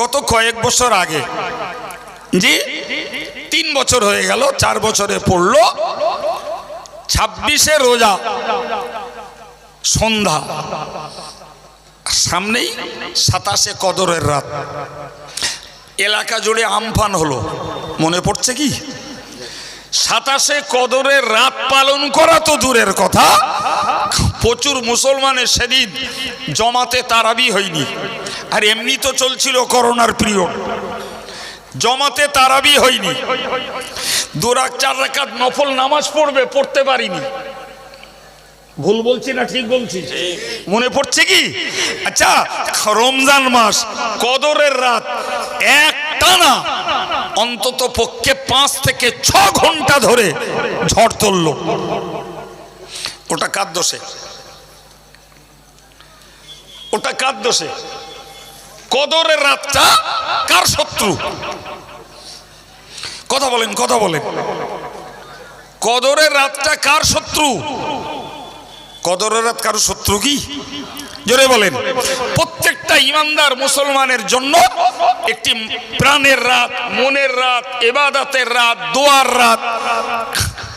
গত কয়েক বছর আগে। জি, তিন বছর হয়ে গেল, চার বছরে পড়ল। ছাব্বিশে রোজা, সন্ধ্যা সামনেই সাতাশে কদরের রাত। এলাকা জুড়ে আমফান হলো, মনে পড়ছে কি? সাতাশে কদরের রাত পালন করা তো দূরের কথা। প্রচুর মুসলমানের সেদিন জমাতে তারাবি হয়নি। আর এমনি তো চলছিল করোনার পিরিয়ড। জমাতে তারাবি হয়নি। দু রাত, চার রাকাত নফল নামাজ পড়বে, পড়তে পারিনি। ভুল বলছি না ঠিক বলছি? মনে পড়ছে কি? আচ্ছা রমজান মাস, কদরের রাত, এক টানা, অন্তত পক্ষে পাঁচ থেকে ছ ঘণ্টা ধরে ঝড় তুলল। ওটা কার দোষে? ওটা কার দোষে? কদরের রাতটা কার শত্রু? কথা বলেন কথা বলেন। কদরের রাতটা কার শত্রু? কদরের রাত কারও শত্রু কি? জোরে বলেন। প্রত্যেকটা ইমানদার মুসলমানের জন্য একটি প্রাণের রাত, মনের রাত, এবাদাতের রাত, দোয়ার রাত।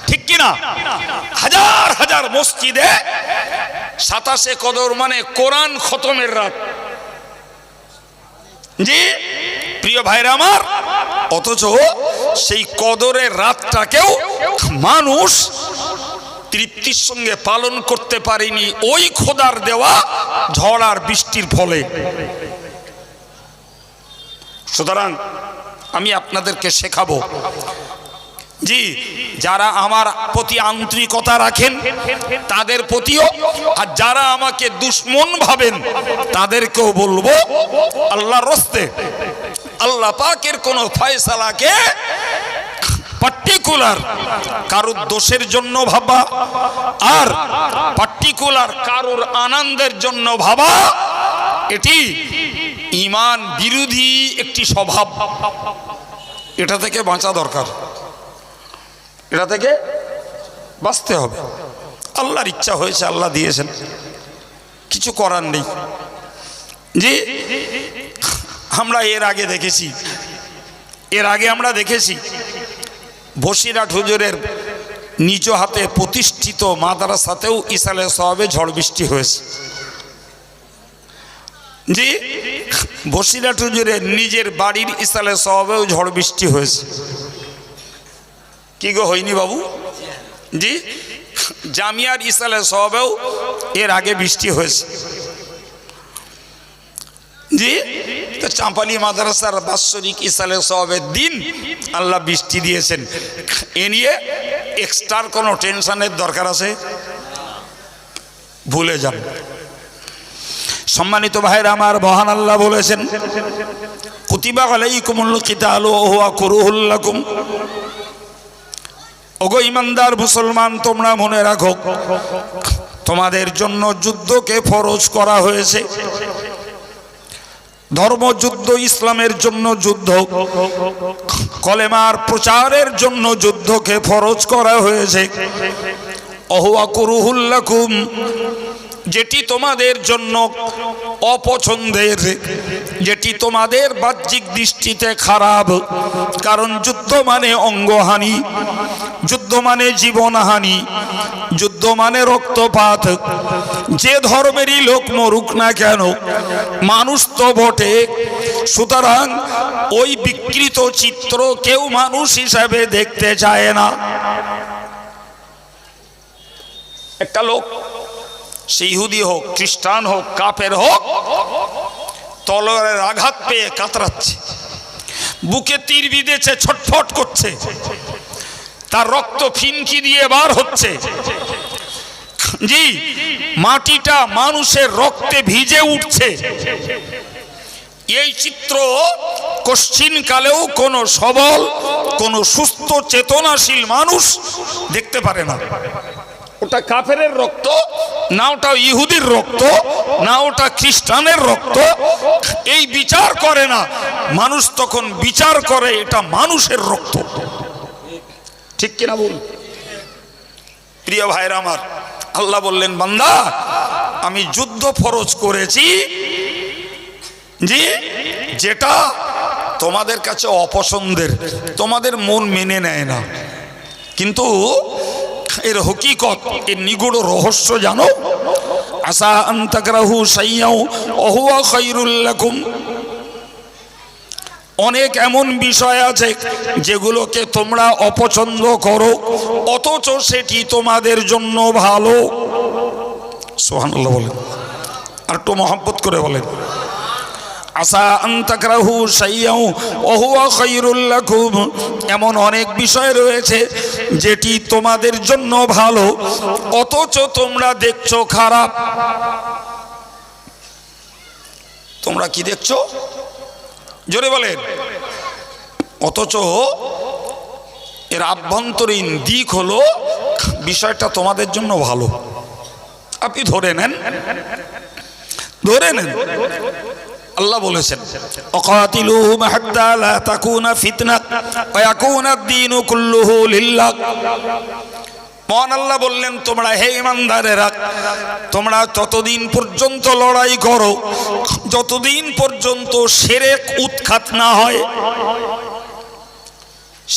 ঠিক কিনা হাজার হাজার মসজিদে সাতাশে কদর মানে কোরআন খতমের রাত। জি, প্রিয় ভাইরা আমার, অথচ সেই কদরের রাতটাকেও মানুষ তৃপ্তির সঙ্গে পালন করতে পারেনি। ওই খোদার দেওয়া ঝড় আর বৃষ্টির ফলে। সুতরাং আমি আপনাদেরকে শেখাবো জি, যারা আমার প্রতি আন্তরিকতা রাখেন, তাদের প্রতিও, আর যারা আমাকে দুশ্মন ভাবেন, তাদেরকেও বলব আল্লাহ রস্তে, আল্লাহ পাকের কোনো ফয়সালাকে পার্টিকুলার কারোর দোষের জন্য ভাবা, আর পার্টিকুলার কারোর আনন্দের জন্য ভাবা, এটি ইমান বিরোধী একটি স্বভাব। এটা থেকে বাঁচা দরকার। এটা থেকে বাঁচতে হবে। আল্লাহর ইচ্ছা হয়েছে, আল্লাহ দিয়েছেন। কিছু করার নেই। যে আমরা এর আগে দেখেছি, এর আগে আমরা দেখেছি বসিরহাট হুজুরের নিজ হাতে প্রতিষ্ঠিত মাদ্রাসাতেও ইসালে সবে ঝড় বৃষ্টি হয়েছে। জি বসিরহাট হুজুরের নিজের বাড়ির ইসালে সবেও ঝড় বৃষ্টি হয়েছে। কি গো হয়নি বাবু? জি? জামিয়ার ইসালে সবেও এর আগে বৃষ্টি হয়েছে। জি? তো চাঁপালি মাদ্রাসার বাৎসরিক ইসালে সবের দিন আল্লাহ বৃষ্টি দিয়েছেন। এ নিয়ে এক্সট্রার কোনো টেনশনের দরকার আছে? ভুলে যান। সম্মানিত ভাইরা আমার মহান আল্লাহ বলেছেন, কুতিবা আলাইকুমুল কিতাল ওহুয়া কুরুহুল্লাকুম ওগো ইমানদার মুসলমান, তোমরা মনে রাখো, তোমাদের জন্য যুদ্ধকে ফরজ করা হয়েছে। ধর্মযুদ্ধ ইসলামের জন্য যুদ্ধ, কলেমার প্রচারের জন্য যুদ্ধকে ফরজ করা হয়েছে। অহুয়া কুরুহুল্লাকুম যেটি তোমাদের জন্য অপছন্দের, যেটি তোমাদের বাহ্যিক দৃষ্টিতে খারাপ, কারণ যুদ্ধ মানে অঙ্গহানি। যুদ্ধ মানে জীবনহানি যুদ্ধ মানে রক্তপাত। যে ধর্মেরই লোক মরুক না কেন, মানুষ তো বটে। সুতরাং ওই বিকৃত চিত্র কেউ মানুষ হিসাবে দেখতে চায় না। একটা লোক, সে ইহুদি হোক, খ্রিস্টান হোক, কাপের হোক তলোয়ারের আঘাত পেয়ে কাতরাচ্ছে। বুকে তীর বিঁধেছে, ছটফট করছে। তার রক্ত ফিনকি দিয়ে বার হচ্ছে। জি, মাটিটা মানুষের রক্তে ভিজে উঠছে। এই চিত্র কশ্চিন কালেও কোনো সবল, কোনো সুস্থ, চেতনাশীল মানুষ দেখতে পারে না। ওটা কাফের রক্ত, না ওটা ইহুদির রক্ত, না ওটা খ্রিস্টানের রক্ত। এই বিচার করে না। মানুষ তখন বিচার করে এটা মানুষের রক্ত। ঠিক কিনা বল? প্রিয় ভাইরা আমার, আল্লাহ বললেন, বান্দা, আমি যুদ্ধ ফরজ করেছি। জি? যেটা তোমাদের কাছে অপছন্দের, তোমাদের মন মেনে নেয় না। কিন্তু এর হকিকত, এর নিগুড় রহস্য জানো? আসা আন্তাকরাহু সাইয়াও অহুয়া খৈরুল্লাকুম অনেক এমন বিষয় আছে যেগুলোকে তোমরা অপছন্দ করো, অথচ সেটি তোমাদের জন্য ভালো। সোহানুল্লাহ বলেন। আর একটু মহব্বত করে বলেন। আসা আন্তাকরাহু সাইয়াও অহুয়া খৈরুল্লাকুম এমন অনেক বিষয় রয়েছে যেটি তোমাদের জন্য ভালো, অথচ তোমরা দেখছ খারাপ। তোমরা কি দেখছ? জোরে বলেন। অথচ এর আভ্যন্তরীণ দিক হলো বিষয়টা তোমাদের জন্য ভালো। আপনি ধরে নেন। ধরে নেন। আল্লাহ বলেছেন, অকাতিলুহুম হাত্তা লা তাকুনা ফিতনা ওয়া ইয়াকুনা আদ-দীনু কুল্লুহু লিল্লাহ। মহান আল্লাহ বললেন, তোমরা হে ইমানদারেরা, তোমরা ততদিন পর্যন্ত লড়াই করো যতদিন পর্যন্ত সেরেক উৎখাত না হয়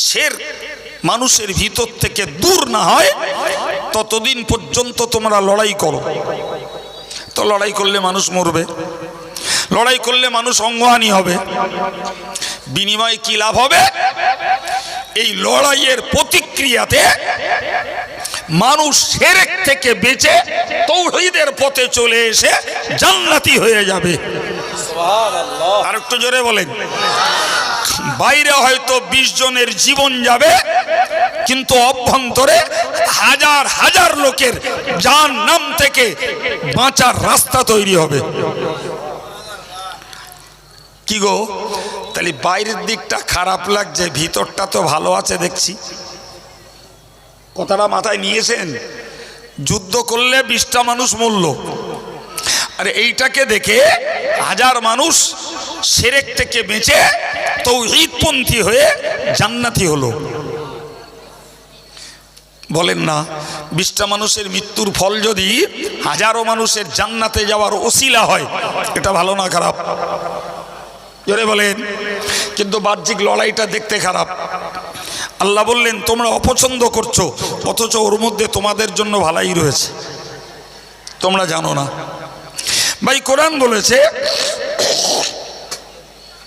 শের মানুষের ভিতর থেকে দূর না হয়, ততদিন পর্যন্ত তোমরা লড়াই করো। তো লড়াই করলে মানুষ মরবে, লড়াই করলে মানুষ অঙ্গহানি হবে। বিনিময়ে কি লাভ হবে? এই লড়াইয়ের প্রতিক্রিয়াতে মানুষ সেরেক থেকে বেঁচে তৌহিদের পথে চলে এসে জান্নাতি হয়ে যাবে। আর একটু জোরে বলেন। বাইরে হয়তো বিশ জনের জীবন যাবে, কিন্তু অভ্যন্তরে হাজার হাজার লোকের যান নাম থেকে বাঁচার রাস্তা তৈরি হবে। কি গো? তাহলে বাইরের দিকটা খারাপ লাগছে, ভিতরটা তো ভালো আছে দেখছি। কথাটা মাথায় নিয়েছেন? যুদ্ধ করলে বিশটা মানুষ মরল। আর এইটাকে দেখে হাজার মানুষ সেরেক থেকে বেঁচে তৌহিদপন্থী হয়ে জান্নাতি হলো। বলেন না, বিশটা মানুষের মৃত্যুর ফল যদি হাজারো মানুষের জান্নাতে যাওয়ার ওসিলা হয়, এটা ভালো না খারাপ? জোরে বলেন। কিন্তু বাহ্যিক লড়াইটা দেখতে খারাপ। আল্লাহ বললেন, তোমরা অপছন্দ করছ, অথচ ওর মধ্যে তোমাদের জন্য ভালাই রয়েছে। তোমরা জানো না। ভাই, কোরআন বলেছে,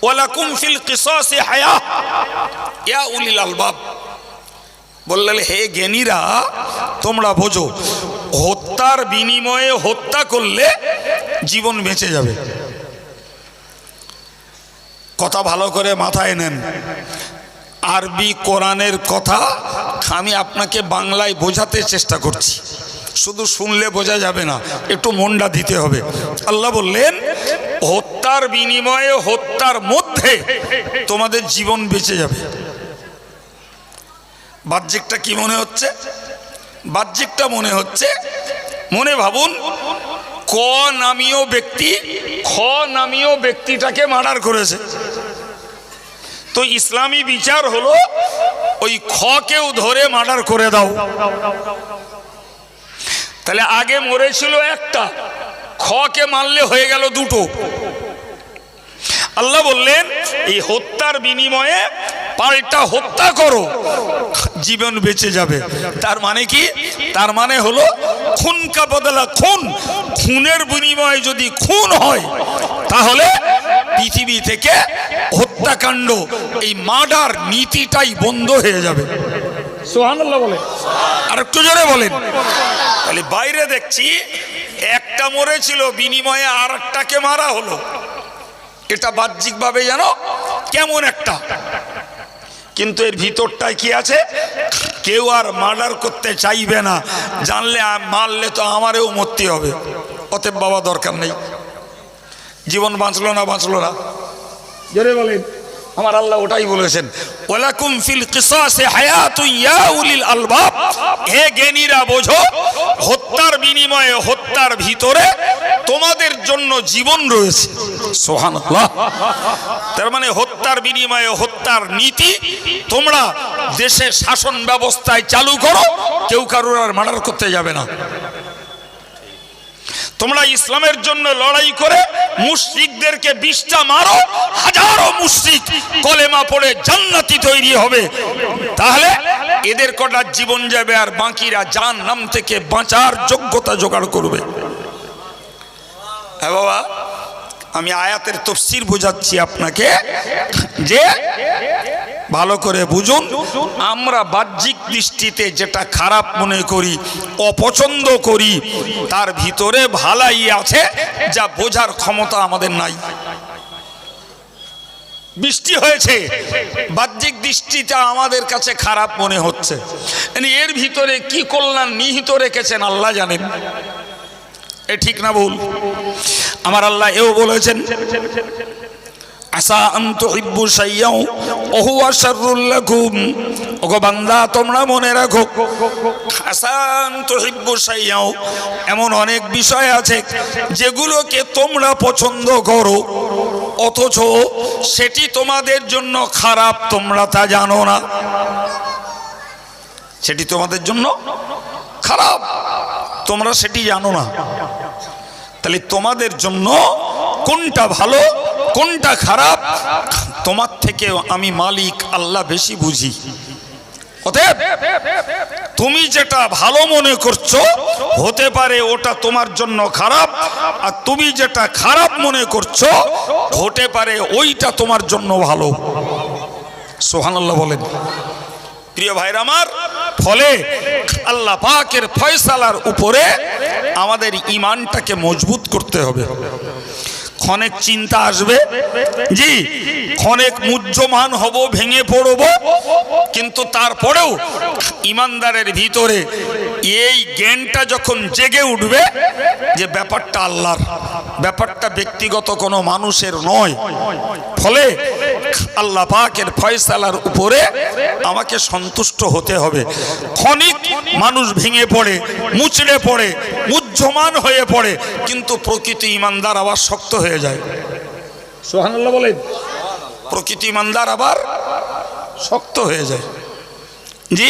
ওয়ালাকুম ফিল কিসাসি হায়া, ইয়া উলিল আলবাব। বললেন, হে জ্ঞানীরা, তোমরা বোঝো, হত্যার বিনিময়ে হত্যা করলে জীবন বেঁচে যাবে। কথা ভালো করে মাথায় নেন। আরবি কোরআনের কথা আমি আপনাকে বাংলায় বোঝাতে চেষ্টা করছি। শুধু শুনলে বোঝা যাবে না, একটু মনটা দিতে হবে। আল্লাহ বললেন, হত্যার বিনিময়ে, হত্যার মধ্যে তোমাদের জীবন বেঁচে যাবে। বাহ্যিকটা কি মনে হচ্ছে? বাহ্যিকটা মনে হচ্ছে, মনে ভাবুন, ক নামীয় ব্যক্তি, খ নামীয় ব্যক্তিটাকে মার্ডার করেছে। তো ইসলামী বিচার হলো, ওই খকেও ধরে মার্ডার করে দাও। তাহলে আগে মরেছিল একটা। খকে মারলে হয়ে গেল দুটো। আল্লাহ বললেন, এই হত্যার বিনিময়ে পাল্টা হত্যা করো, জীবন বেঁচে যাবে। তার মানে কি? তার মানে হলো খুন কা বদলা খুন। খুনের বিনিময়ে যদি খুন হয়, তাহলে পৃথিবী থেকে হত্যাকাণ্ড, এই মার্ডার নীতিটাই বন্ধ হয়ে যাবে। সোহানাল্লাহ আর একটু জোরে বলেন। তাহলে বাইরে দেখছি একটা মরেছিল বিনিময়ে আর একটাকে মারা হলো। এটা বাহ্যিকভাবে জানো কেমন একটা। কিন্তু এর ভিতরটায় কি আছে? কেউ আর মার্ডার করতে চাইবে না। জানলে মারলে তো আমারেও মরতে হবে। অতএব বাবা দরকার নেই। জীবন বাঁচলো না বাঁচলো না। জোরে বলেন। আমার আল্লাহ ওটাই বলেছেন, ওয়ালাকুম ফিল কিসাসে হায়াতুন ইয়া উলিল আলবাব। হে জ্ঞানীরা, বোঝো, হত্যার বিনিময়ে হত্যার ভিতরে তোমাদের জন্য জীবন রয়েছে। সুবহানাল্লাহ। তার মানে হত্যার বিনিময়ে হত্যার নীতি, তোমরা দেশের শাসন ব্যবস্থায় চালু করো, কেউ কারোর আর মার্ডার করতে যাবে না। তোমরা ইসলামের জন্য লড়াই করে মুশরিকদেরকে বিশটা মারো, হাজারো মুশরিক কলেমা পড়ে জান্নাতি তৈরি হবে। তাহলে এদের কটার জীবন যাবে আর বাকিরা জান নাম থেকে বাঁচার যোগ্যতা জোগাড় করবে। হ্যাঁ বাবা, আমি আয়াতের তফসির বোঝাচ্ছি আপনাকে যে ভালো করে বুঝুন। আমরা বাহ্যিক দৃষ্টিতে যেটা খারাপ মনে করি, অপছন্দ করি, তার ভিতরে ভালাই আছে যা বোঝার ক্ষমতা আমাদের নাই। বৃষ্টি হয়েছে, বাহ্যিক দৃষ্টিটা আমাদের কাছে খারাপ মনে হচ্ছে। এর ভিতরে কি কল্যাণ নিহিত রেখেছেন আল্লাহ জানেন। এ ঠিক না ভুল? আমার আল্লাহ এও বলেছেন আসা আন্তু সাইয়াও ওহু আশারুল্লাকুম ওগো বান্দা, তোমরা মনে রাখো সাইয়াও এমন অনেক বিষয় আছে যেগুলোকে তোমরা পছন্দ করো, অথচ সেটি তোমাদের জন্য খারাপ, তোমরা তা জানো না। সেটি তোমাদের জন্য খারাপ, তোমরা সেটি জানো না। তাহলে তোমাদের জন্য কোনটা ভালো কোনটা খারাপ? তোমার থেকে আমি মালিক, আল্লাহ বেশি বুঝি। অতএব, তুমি যেটা ভালো মনে করছ, হতে পারে ওটা তোমার জন্য খারাপ, আর তুমি যেটা খারাপ মনে করছ, হতে পারে ওইটা তোমার জন্য ভালো। সোহানাল্লাহ বলেন। প্রিয় ভাইরা আমার, ফলে আল্লাহ পাকের ফয়সালার উপরে আমাদের ইমানটাকে মজবুত করতে হবে। ক্ষণেক চিন্তা আসবে। জি ক্ষণেক মুহ্যমান হব ভেঙে পড়ব। কিন্তু তারপরেও ইমানদারের ভিতরে এই জ্ঞানটা যখন জেগে উঠবে যে ব্যাপারটা আল্লাহর ব্যাপারটা ব্যক্তিগত কোনো মানুষের নয়। ফলে আল্লাহ পাকের ফয়সালার উপরে আমাকে সন্তুষ্ট হতে হবে। ক্ষণিক মানুষ ভেঙে পড়ে মুচড়ে পড়ে মুহ্যমান হয়ে পড়ে কিন্তু প্রকৃতি ইমানদার আবার শক্ত হয়ে যায়। সোহানুল্লাহ বলেন। প্রকৃতি ইমানদার আবার শক্ত হয়ে যায়। জি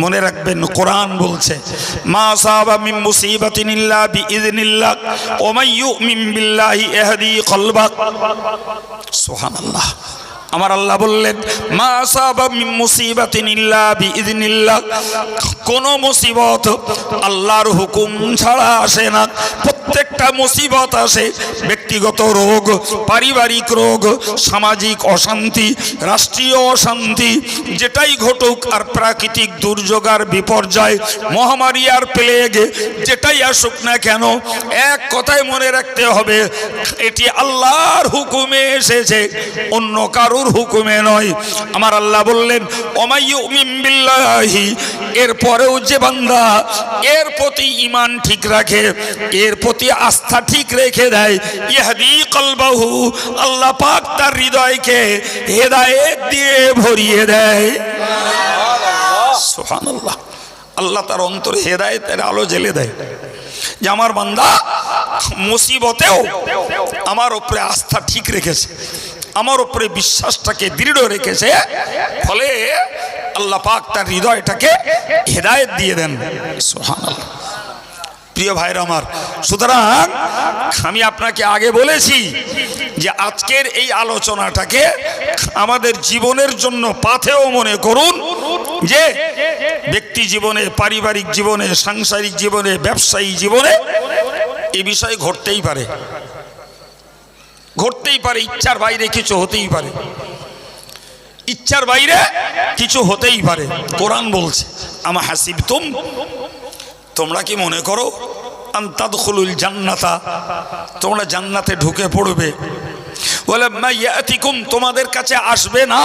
মনে রাখবেন, কোরআন বলছে, মা সাহাবা মিন মুসিবাতিন ইল্লা বিইذنিল্লাহ ওয়া মান ইউমিন বিল্লাহি ইহদি কলবাক। সুবহানাল্লাহ। আমার আল্লাহ বললেন, মা মিন মুসিবাতিন ইল্লা কোন মুসিবত আল্লাহর হুকুম ছাড়া আসে না। প্রত্যেকটা মুসিবত আসে। ব্যক্তিগত রোগ, পারিবারিক রোগ, সামাজিক অশান্তি, রাষ্ট্রীয় অশান্তি, যেটাই ঘটুক আর প্রাকৃতিক দুর্যোগ আর বিপর্যয়, মহামারী আর প্লেগ, যেটাই আসুক না কেন, এক কথায় মনে রাখতে হবে, এটি আল্লাহর হুকুমে এসেছে। অন্য কারুর হুকুমে নয়। আমার আল্লাহ বললেন বিল্লাহি এরপরেও যে বান্দা এর প্রতি ইমান ঠিক রাখে, এর প্রতি আস্থা ঠিক রেখে দেয় ইহাদি কলবাহু, আল্লাহ পাক তার হৃদয়কে হেদায়েত দিয়ে ভরিয়ে দেয়। আল্লাহ তার অন্তরে হেদায়েতের আলো জ্বেলে দেয়। যে আমার বান্দা মুসিবতেও আমার ওপরে আস্থা ঠিক রেখেছে। আমার উপরে বিশ্বাসটাকে দৃঢ় রেখেছে, ফলে আল্লাহ পাক তার হৃদয়টাকে হেদায়েত দিয়ে দেন। প্রিয় ভাইরা আমার, সুতরাং আমি আপনাকে আগে বলেছি যে আজকের এই আলোচনাটাকে আমাদের জীবনের জন্য পাথেও মনে করুন, যে ব্যক্তি জীবনে, পারিবারিক জীবনে, সাংসারিক জীবনে, ব্যবসায়ী জীবনে এ বিষয় ঘটতেই পারে। ঘটতেই পারে, ইচ্ছার বাইরে কিছু হতেই পারে। ইচ্ছার বাইরে কিছু হতেই পারে। কোরআন বলছে, আমা হাসিব তুম তোমরা কি মনে করো আন্তাদুল জান্নাতা? তোমরা জান্নাতে ঢুকে পড়বে। বলে তোমাদের কাছে আসবে না।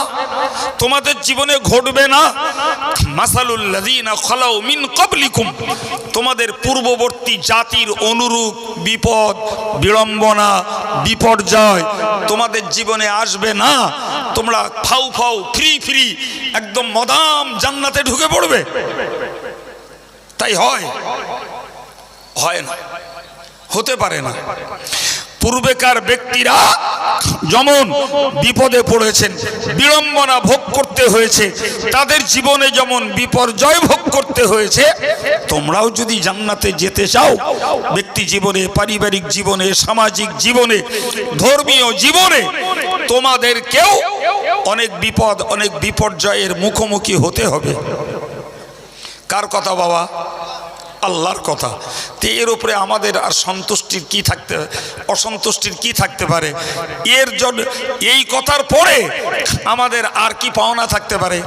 তোমাদের জীবনে ঘটবে না। খালাউ মিন তোমাদের পূর্ববর্তী জাতির অনুরূপ বিপদ, বিড়ম্বনা, বিপর্যয় তোমাদের জীবনে আসবে না। তোমরা ফাউ ফাউ, ফ্রি ফ্রি, একদম মদাম জান্নাতে ঢুকে পড়বে। তাই হয়? হয় না। হতে পারে না। পূর্বেকার ব্যক্তিরা যেমন বিপদে পড়েছেন, বিড়ম্বনা ভোগ করতে হয়েছে, তাদের জীবনে যেমন বিপর্যয় ভোগ করতে হয়েছে, তোমরাও যদি জান্নাতে যেতে চাও, ব্যক্তি জীবনে, পারিবারিক জীবনে, সামাজিক জীবনে, ধর্মীয় জীবনে তোমাদেরকেও অনেক বিপদ, অনেক বিপর্যয়ের মুখোমুখি হতে হবে। কার কথা বাবা? আল্লাহর কথা। তো এর উপরে আমাদের আর সন্তুষ্টির কি থাকতে, অসন্তুষ্টির কি থাকতে পারে? এর জন্য এই কথার পরে আমাদের আর কি পাওনা থাকতে পারে?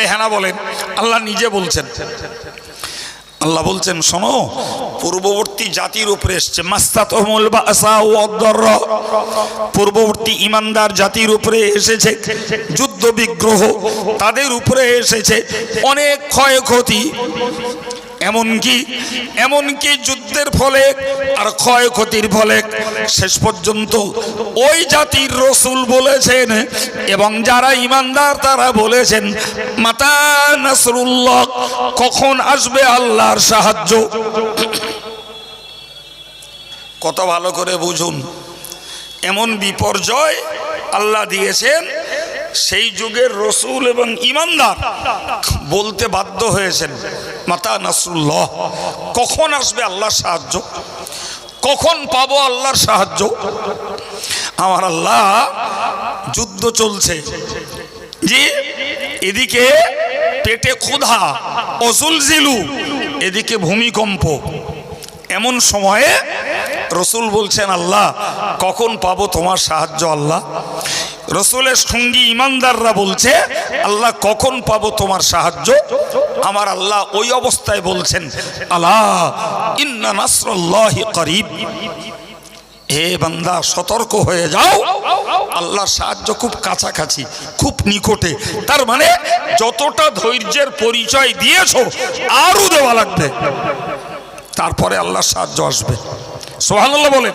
এই হ্যাঁ বলেন, আল্লাহ নিজে বলছেন। আল্লাহ বলছেন, শোনো, পূর্ববর্তী জাতির উপরে এসছে মাস্তাতমুল ওয়াদ-দার পূর্ববর্তী ইমানদার জাতির উপরে এসেছে যুদ্ধ বিগ্রহ তাদের উপরে এসেছে, অনেক ক্ষয়ক্ষতি। এমনকি এমনকি যুদ্ধের ফলে আর ক্ষয়ক্ষতির ফলে শেষ পর্যন্ত ওই জাতির রসুল বলেছেন এবং যারা ইমানদার তারা বলেছেন, মাতা নাসরুল্লাহ, কখন আসবে আল্লাহর সাহায্য? কত ভালো করে বুঝুন। এমন বিপর্যয় আল্লাহ দিয়েছেন সেই যুগের রসুল এবং ইমানদার বলতে বাধ্য হয়েছেন, মাতা নাসরুল্লাহ, কখন আসবে আল্লাহর সাহায্য? কখন পাবো আল্লাহর সাহায্য? আমার আল্লাহ যুদ্ধ চলছে। যে এদিকে পেটে ক্ষুধা, অজুল জিলু, এদিকে ভূমিকম্প। এমন সময়ে রসুল বলছেন, আল্লাহ, কখন পাবো তোমার সাহায্য আল্লাহ? রসুলের সঙ্গী ইমানদাররা বলছে, আল্লাহ কখন পাবো তোমার সাহায্য? আমার আল্লাহ ওই অবস্থায় বলছেন আল্লাহ ইন্না নাসরুল্লাহি করিব। হে বান্দা, সতর্ক হয়ে যাও। আল্লাহর সাহায্য খুব কাছাকাছি, খুব নিকটে। তার মানে যতটা ধৈর্যের পরিচয় দিয়েছ, আরও দেওয়া লাগবে। তারপরে আল্লাহর সাহায্য আসবে। সোহানাল্লাহ বলেন।